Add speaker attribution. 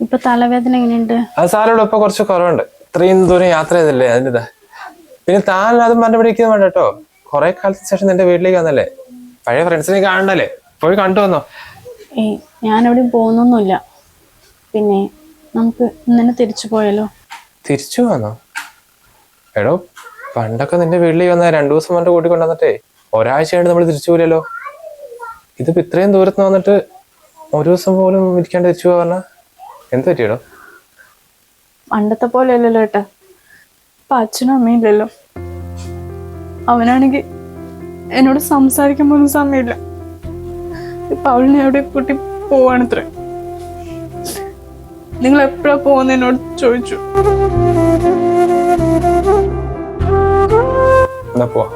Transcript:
Speaker 1: ഇപ്പൊ തലവേദന എങ്ങനെയുണ്ട്?
Speaker 2: അത് സാരോട് ഇപ്പൊ കുറച്ച് കുറവുണ്ട്. ഇത്രയും ദൂരം യാത്ര ചെയ്തല്ലേ അതിന്റെ പിന്നെ താൻ അതും പറഞ്ഞ പിടിക്കുന്നത് വേണ്ട കേട്ടോ. കുറെ കാലത്തിന് ശേഷം നിന്റെ വീട്ടിലേക്ക് വന്നല്ലേ? പഴയ ഫ്രണ്ട്സിനെ കാണണല്ലേ? പോയി കണ്ടു വന്നോ?
Speaker 1: ഏയ് ഞാൻ എവിടെയും പോകുന്നൊന്നുമില്ല. പിന്നെ നമുക്ക് ഇന്നലെ തിരിച്ചു പോയാലോ?
Speaker 2: തിരിച്ചു വന്നോ? എടോ പണ്ടൊക്കെ നിന്റെ വീട്ടിലേക്ക് വന്ന രണ്ടു ദിവസം കൊണ്ട് കൂട്ടി കൊണ്ടുവന്നിട്ടേ ഒരാഴ്ച കഴിഞ്ഞ് നമ്മൾ തിരിച്ചു പോയല്ലോ ഇതിപ്പോ ഇത്രയും ദൂരത്ത് വന്നിട്ട് ഒരു ദിവസം പോലും ഇരിക്കാണ്ട് തിരിച്ചു പോവാ പറഞ്ഞാ. എന്ത് പറ്റിയടോ?
Speaker 1: പണ്ടത്തെ പോലെ അല്ലല്ലോ ഏട്ടാ. ഇപ്പൊ അച്ഛനും അമ്മയും ഇല്ലല്ലോ. അവനാണെങ്കിൽ എന്നോട് സംസാരിക്കാൻ പോലും സമയമില്ല. ഇപ്പൊ അവളിനെ അവിടെ കൂട്ടി പോവാണത്ര നിങ്ങൾ എപ്പോഴാ പോകുന്ന എന്നോട് ചോദിച്ചു.
Speaker 2: എന്നാ പോവാ.